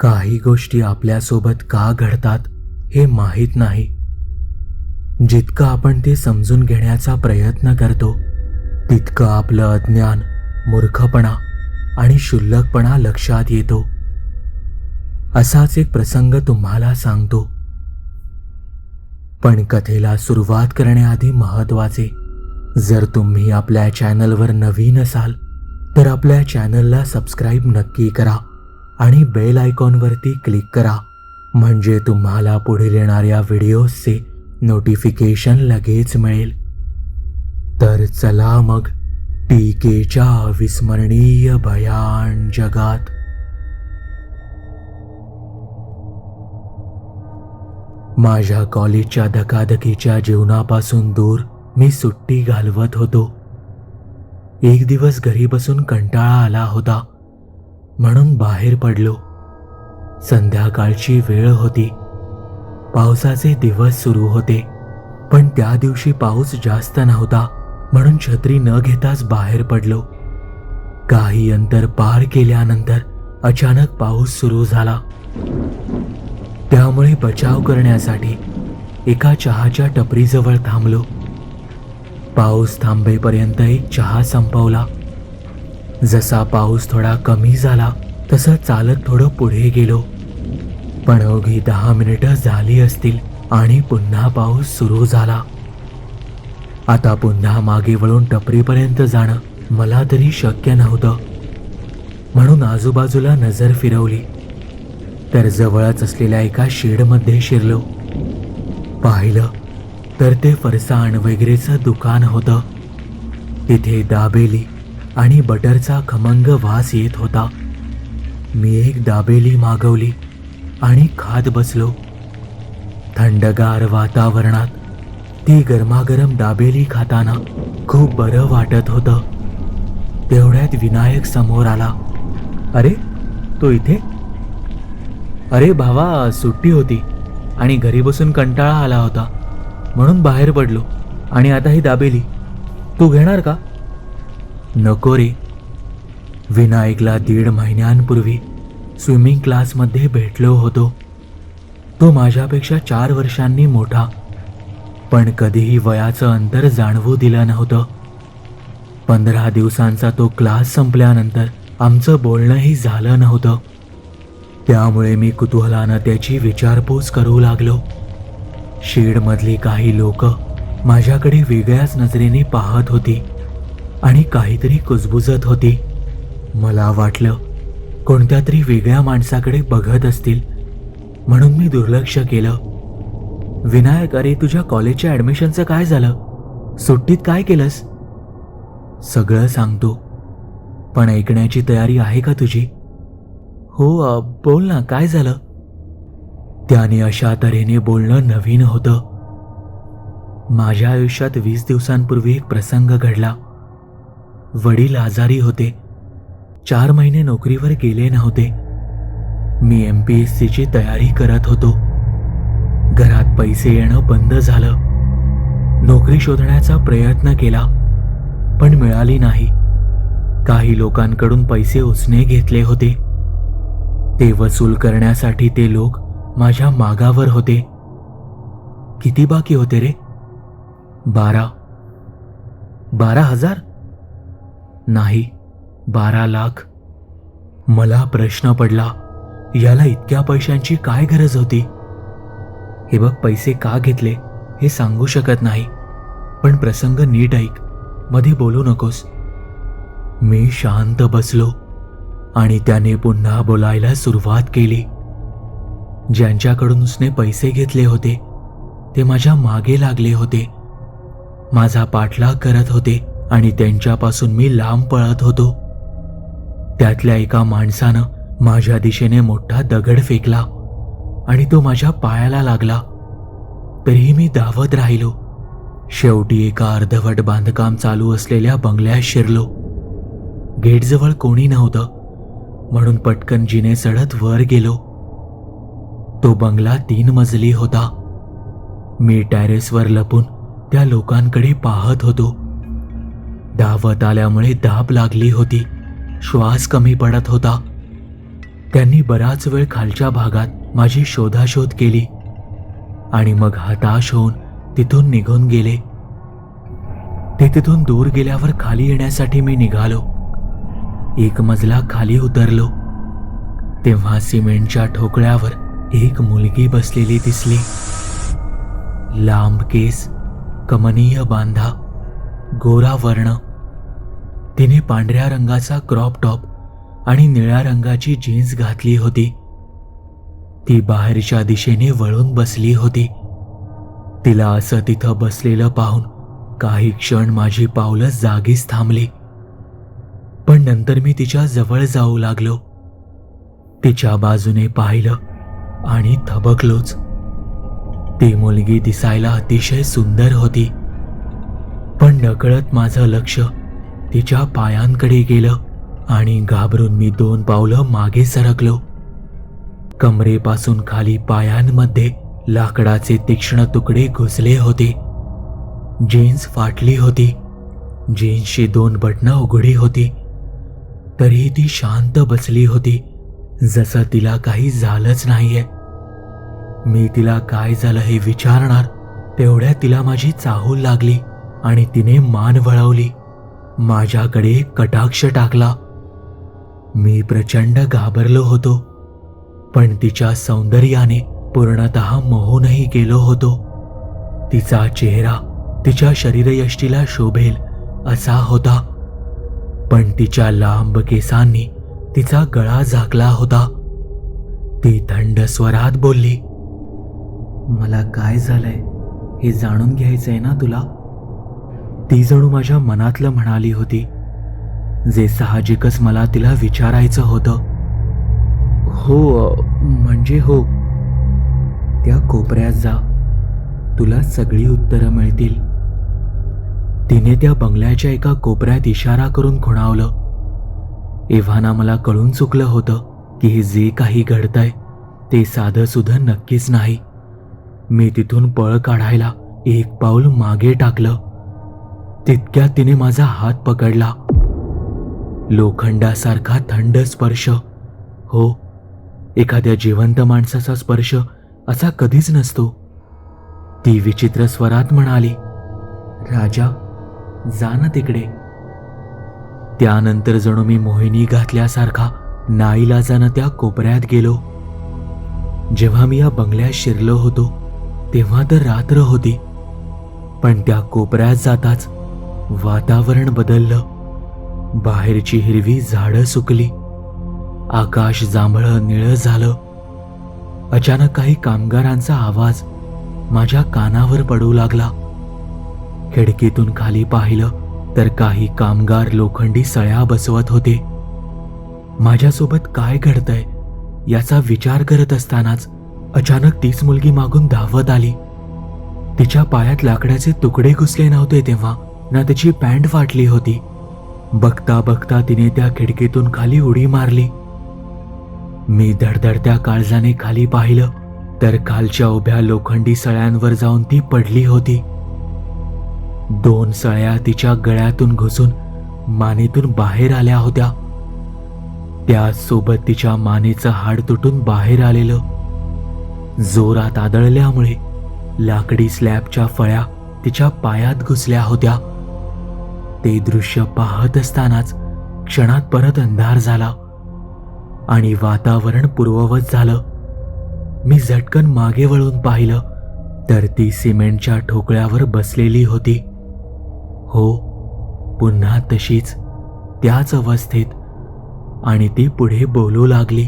काही गोष्टी आपल्यासोबत का घडतात हे माहीत नाही. जितकं आपण ते समजून घेण्याचा प्रयत्न करतो तितकं आपलं अज्ञान मूर्खपणा आणि शुल्लकपणा लक्षात येतो. असाच एक प्रसंग तुम्हाला सांगतो. पण कथेला सुरुवात करण्याआधी महत्त्वाचे जर तुम्ही आपल्या चॅनलवर नवीन असाल तर आपल्या चॅनलला सबस्क्राईब नक्की करा. आणि बेल आयकॉनवरती क्लिक करा. म्हणजे तुम्हाला पुढील येणाऱ्या व्हिडिओजचे नोटिफिकेशन लगेच मिळेल. तर चला मग टीकेच्या अविस्मरणीय भयान जगात. माझ्या कॉलेजच्या धकाधकीच्या जीवनापासून दूर मी सुट्टी घालवत होतो. एक दिवस घरी बसून कंटाळा आला होता. म्हणून बाहेर पडलो. संध्याकाळची वेळ होती. पावसाचे दिवस सुरू होते पण त्या दिवशी पाऊस जास्त नव्हता म्हणून छत्री न घेताच बाहेर पडलो. काही अंतर पार केल्यानंतर अचानक पाऊस सुरू झाला. त्यामुळे बचाव करण्यासाठी एका चहाच्या टपरीजवळ थांबलो. पाऊस थांबेपर्यंत एक चहा संपवला. जसा पाऊस थोडा कमी झाला तसं चालत थोडं पुढे गेलो. पण अवघी दहा मिनिटं झाली असतील आणि पुन्हा पाऊस सुरू झाला. आता पुन्हा मागे वळून टपरीपर्यंत जाणं मला तरी शक्य नव्हतं. म्हणून आजूबाजूला नजर फिरवली. तर जवळच असलेल्या एका शेडमध्ये शिरलो. पाहिलं तर ते फरसाण वगैरेचं दुकान होतं. तिथे दाबेली आणि बटरचा खमंग वास येत होता. मी एक दाबेली मागवली आणि खात बसलो. थंडगार वातावरणात ती गरमागरम दाबेली खाताना खूप बरं वाटत होतं. तेवढ्यात विनायक समोर आला. अरे तो इथे? अरे भावा सुट्टी होती आणि घरी बसून कंटाळा आला होता. म्हणून बाहेर पडलो आणि आता ही दाबेली. तू घेणार का? नको रे. विनायकला दीड महिन्यांपूर्वी स्विमिंग क्लासमध्ये भेटलो होतो. तो माझ्यापेक्षा चार वर्षांनी मोठा. पण कधीही वयाचं अंतर जाणवू दिलं नव्हतं. पंधरा दिवसांचा तो क्लास संपल्यानंतर आमचं बोलणंही झालं नव्हतं. त्यामुळे मी कुतूहलानं त्याची विचारपूस करू लागलो. शेडमधली काही लोक माझ्याकडे वेगळ्याच नजरेने पाहत होती. आणि काहीतरी कुजबुजत होती. मला वाटलं कोणत्या तरी वेगळ्या माणसाकडे बघत असतील. म्हणून मी दुर्लक्ष केलं. विनायक अरे तुझ्या कॉलेजच्या ॲडमिशनचं काय झालं? सुट्टीत काय केलंस? सगळं सांगतो. पण ऐकण्याची तयारी आहे का तुझी? हो बोल ना काय झालं? त्याने अशा तऱ्हेने बोलणं नवीन होतं. माझ्या आयुष्यात वीस दिवसांपूर्वी एक प्रसंग घडला. वडील आजारी होते. चार महिने नोकरीवर गेले नव्हते. मी एम पी एस सीची तयारी करत होतो. घरात पैसे येणं बंद झालं. नोकरी शोधण्याचा प्रयत्न केला पण मिळाली नाही. काही लोकांकडून पैसे उसने घेतले होते. ते वसूल करण्यासाठी ते लोक माझ्या मागावर होते. किती बाकी होते रे? बारा. बारा हजार? नाही बारा लाख. मला प्रश्न पडला याला इतक्या पैशांची काय गरज होती? हे बघ पैसे का घेतले हे सांगू शकत नाही. पण प्रसंग नीट ऐकमध्ये बोलू नकोस. मी शांत बसलो आणि त्याने पुन्हा बोलायला सुरुवात केली. ज्यांच्याकडून उसने पैसे घेतले होते ते माझ्या मागे लागले होते. माझा पाठलाग करत होते. आणि त्यांच्यापासून मी लांब पळत होतो. त्यातल्या एका माणसानं माझ्या दिशेने मोठा दगड फेकला आणि तो माझ्या पायाला लागला. तरीही मी धावत राहिलो. शेवटी एका अर्धवट बांधकाम चालू असलेल्या बंगल्यात शिरलो. गेटजवळ कोणी नव्हतं म्हणून पटकन जिने चढत वर गेलो. तो बंगला तीन मजली होता. मी टॅरेसवर लपून त्या लोकांकडे पाहत होतो. धावत आल्यामुळे दाब लागली होती. श्वास कमी पडत होता. त्यांनी बराच वेळ खालच्या भागात माझी शोधाशोध केली. आणि मग हताश होऊन तिथून निघून गेले. ते तिथून दूर गेल्यावर खाली येण्यासाठी मी निघालो. एक मजला खाली उतरलो. तेव्हा सिमेंटच्या ठोकळ्यावर एक मुलगी बसलेली दिसली. लांब केस कमनीय बांधा. गोरा वर्ण. तिने पांढऱ्या रंगाचा क्रॉप टॉप आणि निळ्या रंगाची जीन्स घातली होती. ती बाहेरच्या दिशेने वळून बसली होती. तिला असं तिथं बसलेलं पाहून काही क्षण माझी पावलं जागीच थांबली. पण नंतर मी तिच्या जवळ जाऊ लागलो. तिच्या बाजूने पाहिलं आणि थबकलोच. ती मुलगी दिसायला अतिशय सुंदर होती. पण नकळत माझं लक्ष तिच्या पायांकडे गेलं आणि घाबरून मी दोन पावलं मागे सरकलो. कमरेपासून खाली पायांमध्ये लाकडाचे तीक्ष्ण तुकडे घुसले होते. जीन्स फाटली होती. जीन्सची दोन बटणं उघडी होती. तरीही ती शांत बसली होती जसं तिला काही झालंच नाहीये. मी तिला काय झालं हे विचारणार तेवढ्या तिला माझी चाहूल लागली. आणि तिने मान वळवली. माझ्याकडे कटाक्ष टाकला. मी प्रचंड घाबरलो होतो पण तिच्या सौंदर्याने पूर्णत मोहूनही गेलो होतो. तिचा चेहरा तिच्या शरीरयष्टीला शोभेल असा होता पण तिच्या लांब केसांनी तिचा गळा झाकला होता. ती थंड स्वरात बोलली मला काय झालंय? हे जाणून घ्यायचंय ना तुला? ती जणू माझ्या मनातलं म्हणाली होती जे साहजिकच मला तिला विचारायचं होतं. हो म्हणजे हो. त्या कोपऱ्यात जा. तुला सगळी उत्तरं मिळतील. तिने त्या बंगल्याच्या एका कोपऱ्यात इशारा करून खुणावलं. एव्हाना मला कळून चुकलं होतं की हे जे काही घडतंय ते साधं सुधं नक्कीच नाही. मी तिथून पळ काढायला एक पाऊल मागे टाकलं. तितक्यात तिने माझा हात पकडला. लोखंडासारखा थंड स्पर्श. हो एखाद्या जिवंत माणसाचा स्पर्श असा कधीच नसतो. ती विचित्र स्वरात म्हणाली राजा जा ना तिकडे. त्यानंतर जणू मी मोहिनी घातल्यासारखा नाईलाजानं त्या कोपऱ्यात गेलो. जेव्हा मी या बंगल्यात शिरलो होतो तेव्हा तर रात्र होती. पण त्या कोपऱ्यात जाताच वातावरण बदललं. बाहेरची हिरवी झाडं सुकली. आकाश जांभळं निळं झालं. अचानक काही कामगारांचा आवाज माझ्या कानावर पडू लागला. खिडकीतून खाली पाहिलं तर काही कामगार लोखंडी सळ्या बसवत होते. माझ्यासोबत काय घडतंय याचा विचार करत असतानाच अचानक तीच मुलगी मागून धावत आली. तिच्या पायात लाकडाचे तुकडे घुसले नव्हते तेव्हा. ना तिची पॅन्ट फाटली होती. बघता बघता तिने त्या खिडकीतून खाली उडी मारली. मी धडधडत्या काळजाने खाली पाहिलं तर खालच्या उभ्या लोखंडी सळ्यांवर जाऊन ती पडली होती. दोन सळ्या तिच्या गळ्यातून घुसून मानेतून बाहेर आल्या होत्या. त्यासोबत तिच्या मानेचं हाड तुटून बाहेर आलेलं. जोरात आदळल्यामुळे लाकडी स्लॅबच्या फळ्या तिच्या पायात घुसल्या होत्या. ते दृश्य पाहत असतानाच क्षणात परत अंधार झाला. आणि वातावरण पूर्ववत झालं. मी झटकन मागे वळून पाहिलं तर ती सिमेंटच्या ठोकळ्यावर बसलेली होती. हो पुन्हा तशीच त्याच अवस्थेत. आणि ती पुढे बोलू लागली.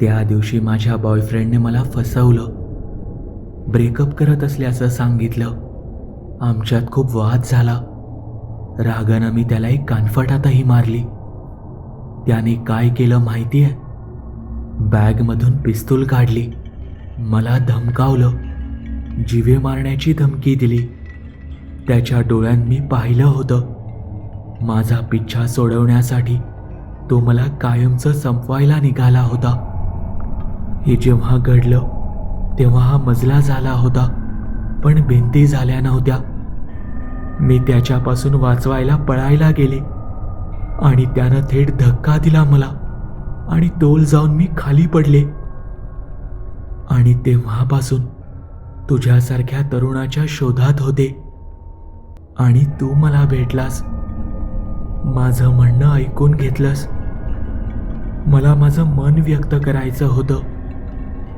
त्या दिवशी माझ्या बॉयफ्रेंडने मला फसवलं. ब्रेकअप करत असल्याचं सांगितलं. आमच्यात खूप वाद झाला. रागानं मी त्याला एक कानफटातही मारली. त्याने काय केलं माहिती आहे बॅगमधून पिस्तूल काढली. मला धमकावलं. जिवे मारण्याची धमकी दिली. त्याच्या डोळ्यात मी पाहिलं होतं. माझा पिच्छा सोडवण्यासाठी तो मला कायमचं संपवायला निघाला होता. हे जेव्हा घडलं तेव्हा हा मजला झाला होता. पण भिंती झाल्या नव्हत्या. मी त्याच्यापासून वाचवायला पळायला गेले. आणि त्यानं थेट धक्का दिला मला आणि तोल जाऊन मी खाली पडले. आणि तेव्हापासून तुझ्यासारख्या तरुणाच्या शोधात होते. आणि तू मला भेटलास. माझं म्हणणं ऐकून घेतलंस. मला माझं मन व्यक्त करायचं होतं.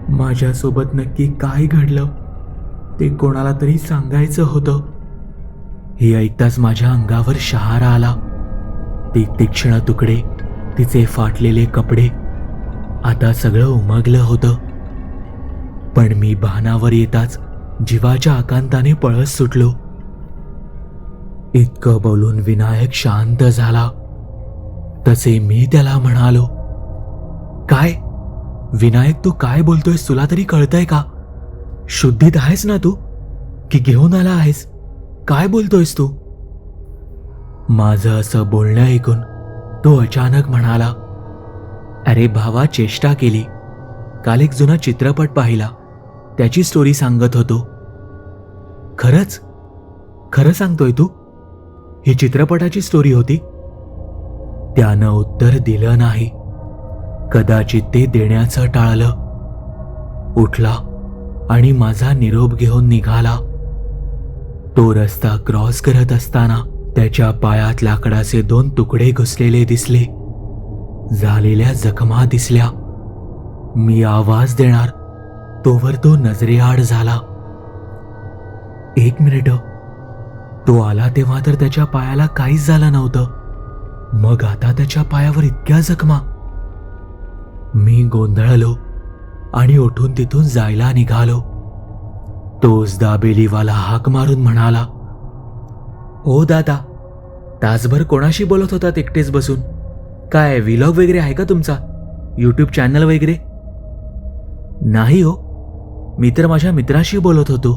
माझ्यासोबत नक्की काय घडलं ते कोणाला तरी सांगायचं होतं. हे ऐकताच माझ्या अंगावर शहारा आला. ते तीक्ष्ण तुकडे तिचे फाटलेले कपडे आता सगळं उमगलं होतं. पण मी भानावर येताच जीवाच्या आकांताने पळत सुटलो. इतकं बोलून विनायक शांत झाला. तसे मी त्याला म्हणालो काय? विनायक तू काय बोलतोयस? तुला तरी कळतंय का? शुद्धीत आहेस ना तू? की घेऊन आला आहेस? काय बोलतोयस तू? माझं असं बोलणं ऐकून तो अचानक म्हणाला अरे भावा चेष्टा केली. काल एक जुना चित्रपट पाहिला. त्याची स्टोरी सांगत होतो. खरंच? खरं सांगतोय तू? ही चित्रपटाची स्टोरी होती? त्यानं उत्तर दिलं नाही. कदाचित ते देण्याचं टाळलं. उठला आणि माझा निरोप घेऊन निघाला. तो रस्ता क्रॉस करत असताना त्याच्या पायात लाकडाचे दोन तुकडे घुसलेले दिसले. झालेल्या जखमा दिसल्या. मी आवाज देणार. तोवर तो नजरेआड झाला. एक मिनिट. तो आला तेव्हा तर त्याच्या पायाला काहीच झालं नव्हतं. मग आता त्याच्या पायावर इतक्या जखमा. मी गोंधळलो आणि उठून तिथून जायला निघालो. तोच दाबेलीवाला हाक मारून म्हणाला ओ दादा तासभर कोणाशी बोलत होतात एकटेच बसून? काय व्हिलॉग वगैरे आहे का तुमचा? यूट्यूब चॅनल वगैरे? नाही हो मी तर माझ्या मित्राशी बोलत होतो.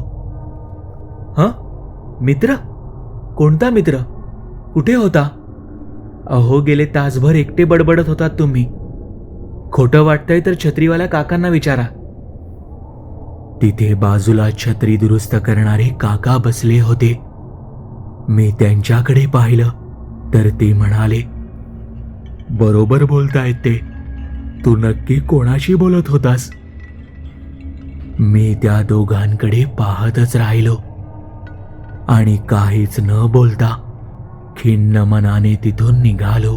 हां? मित्र? कोणता मित्र? कुठे होता? अहो गेले तासभर एकटे बडबडत होतात तुम्ही. खोटं वाटतंय तर छत्रीवाल्या काकांना विचारा. तिथे बाजूला छत्री दुरुस्त करणारे काका बसले होते. मी त्यांच्याकडे पाहिलं तर ते म्हणाले बरोबर बोलतायत ते. तू नक्की कोणाशी बोलत होतास? मी त्या दोघांकडे पाहतच राहिलो. आणि काहीच न बोलता खिन्न मनाने तिथून निघालो.